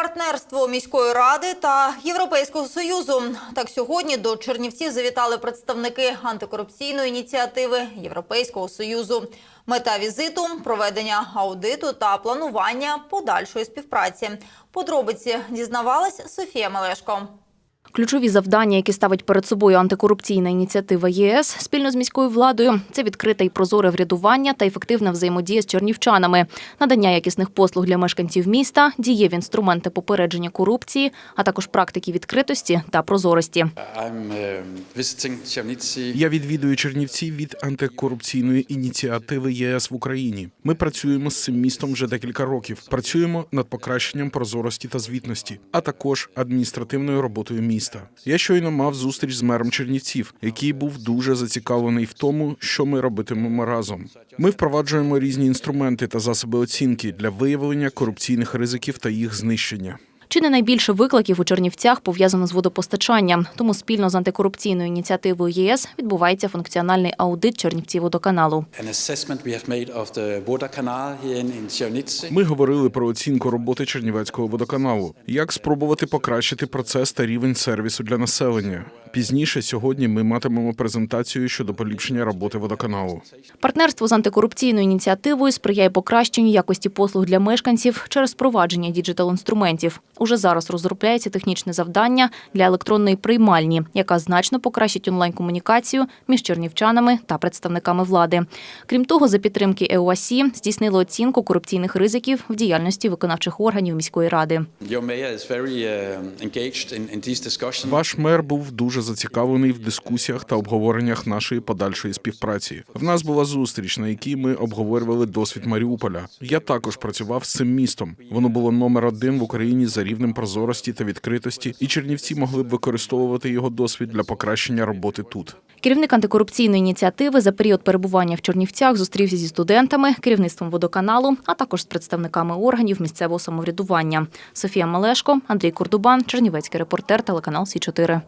Партнерство міської ради та Європейського союзу. Так сьогодні до Чернівців завітали представники антикорупційної ініціативи Європейського союзу. Мета візиту проведення аудиту та планування подальшої співпраці. Подробиці дізнавалась Софія Мелешко. Ключові завдання, які ставить перед собою антикорупційна ініціатива ЄС спільно з міською владою, це відкрите і прозоре врядування та ефективна взаємодія з чернівчанами, надання якісних послуг для мешканців міста, дієві інструменти попередження корупції, а також практики відкритості та прозорості. Uh. Я відвідую Чернівці від антикорупційної ініціативи ЄС в Україні. Ми працюємо з цим містом вже декілька років. Працюємо над покращенням прозорості та звітності, а також адміністративною роботою міста. Я щойно мав зустріч з мером Чернівців, який був дуже зацікавлений в тому, що ми робитимемо разом. Ми впроваджуємо різні інструменти та засоби оцінки для виявлення корупційних ризиків та їх знищення. Чи не найбільше викликів у Чернівцях пов'язано з водопостачанням, тому спільно з антикорупційною ініціативою ЄС відбувається функціональний аудит Чернівців водоканалу. Ми говорили про оцінку роботи Чернівецького водоканалу, як спробувати покращити процес та рівень сервісу для населення. Пізніше сьогодні ми матимемо презентацію щодо поліпшення роботи водоканалу. Партнерство з антикорупційною ініціативою сприяє покращенню якості послуг для мешканців через впровадження діджитал-інструментів. Уже зараз розробляється технічне завдання для електронної приймальні, яка значно покращить онлайн-комунікацію між чернівчанами та представниками влади. Крім того, за підтримки ЕОАСі здійснили оцінку корупційних ризиків в діяльності виконавчих органів міської ради. Uh. Ваш мер був дуже зацікавлений в дискусіях та обговореннях нашої подальшої співпраці. В нас була зустріч, на якій ми обговорювали досвід Маріуполя. Я також працював з цим містом. Воно було номер один в Україні за рівнем прозорості та відкритості, і чернівці могли б використовувати його досвід для покращення роботи тут. Керівник антикорупційної ініціативи за період перебування в Чернівцях зустрівся зі студентами, керівництвом водоканалу, а також з представниками органів місцевого самоврядування. Софія Малешко, Андрій Курдубан, Чернівецький репортер, телеканал Сі 4